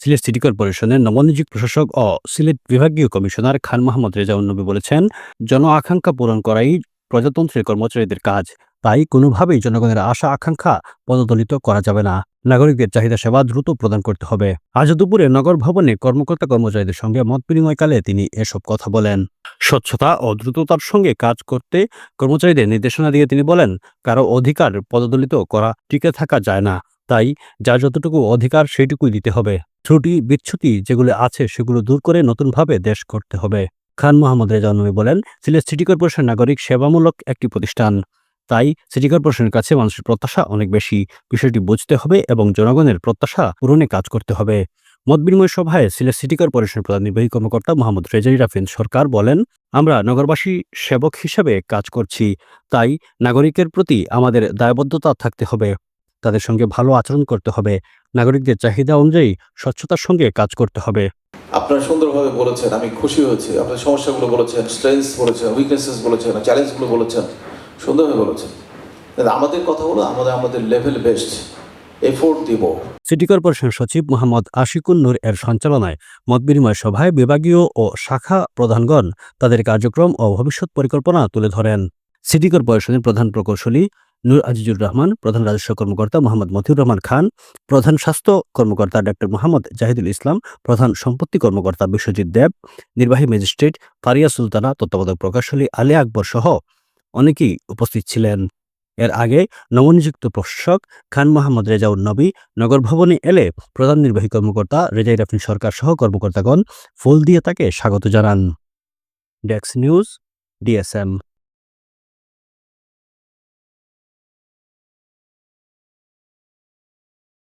Sylhet city কর্পোরেশনের নবনিযুক্ত প্রশাসক ও সিলেট বিভাগীয় কমিশনার খান মোহাম্মদ রেজাউল নবী বলেছেন, জন আকাঙ্ক্ষা পূরণ করাই প্রজাতন্ত্রের কর্মচারীদের কাজ। তাই কোনোভাবেই জনগণের আশা, আকাঙ্ক্ষা পদদলিত করা যাবে না। নাগরিকদের চাহিদা সেবা দ্রুত প্রদান করতে হবে। আজ দুপুরে নগর ভবনে কর্মকর্তা কর্মচারীদের সঙ্গে মত বিনিময়কালে তিনি এসব কথা বলেন। স্বচ্ছতা ও দ্রুততার সঙ্গে কাজ করতে কর্মচারীদের নির্দেশনা দিয়ে তিনি বলেন, কারও অধিকার পদদলিত করা টিকে থাকা যায় না। তাই যার যতটুকু অধিকার সেটুকুই দিতে হবে। ত্রুটি, বিচ্ছুতি যেগুলো আছে সেগুলো দূর করে নতুনভাবে দেশ করতে হবে। খান মোহাম্মদ রেজা নবী বলেন, সিলেট সিটি কর্পোরেশন নাগরিক সেবামূলক একটি প্রতিষ্ঠান। তাই সিটি কর্পোরেশনের কাছে মানুষের প্রত্যাশা অনেক বেশি। বিষয়টি বুঝতে হবে এবং জনগণের প্রত্যাশা পূরণে কাজ করতে হবে। মত বিনিময় সভায় সিলেট সিটি কর্পোরেশনের প্রধান নির্বাহী কর্মকর্তা মোহাম্মদ রেজাই রাফিন সরকার বলেন, আমরা নগরবাসী সেবক হিসেবে কাজ করছি, তাই নাগরিকের প্রতি আমাদের দায়বদ্ধতা থাকতে হবে। তাদের সঙ্গে ভালো আচরণ করতে হবে। নাগরিকদের চাহিদা অনুযায়ী স্বচ্ছতার সঙ্গে কাজ করতে হবে। আপনারা সুন্দরভাবে বলেছেন, আমি খুশি হয়েছি। আপনার সমস্যাগুলো বলেছেন স্ট্রেংথ বলেছেন উইকনেসেস বলেছেন চ্যালেঞ্জগুলো বলেছেন, সুন্দরভাবে বলেছেন। আমাদের কথা হলো, আমাদের আমাদের লেভেল বেস্ট এফোর্ট দিব। সিটি কর্পোরেশন সচিব মোহাম্মদ আশিকুন নূর এর সঞ্চালনায় মতবিনিময় সভায় বিভাগীয় ও শাখা প্রধানগণ তাদের কার্যক্রম ও ভবিষ্যৎ পরিকল্পনা তুলে ধরেন। সিটি কর্পোরেশনের প্রধান প্রকৌশলী নূর আজিজুর রহমান, প্রধান রাজস্ব কর্মকর্তা মোহাম্মদ মতিউর রহমান খান, প্রধান স্বাস্থ্য কর্মকর্তা ডক্টর মোহাম্মদ জাহিদুল ইসলাম, প্রধান সম্পত্তি কর্মকর্তা বিশ্বজিৎ দেব, নির্বাহী ম্যাজিস্ট্রেট ফারিয়া সুলতানা, তত্ত্বাবধায়ক প্রকৌশলী আলী আকবর সহ অনেকেই উপস্থিত ছিলেন। এর আগে নবনিযুক্ত প্রশাসক খান মোহাম্মদ রেজাউল নবী নগর ভবনে এলে প্রধান নির্বাহী কর্মকর্তা রেজাই রাফিন সরকার সহ কর্মকর্তাগণ ফুল দিয়ে তাকে স্বাগত জানান। ডেক্স নিউজ, ডিএসএম।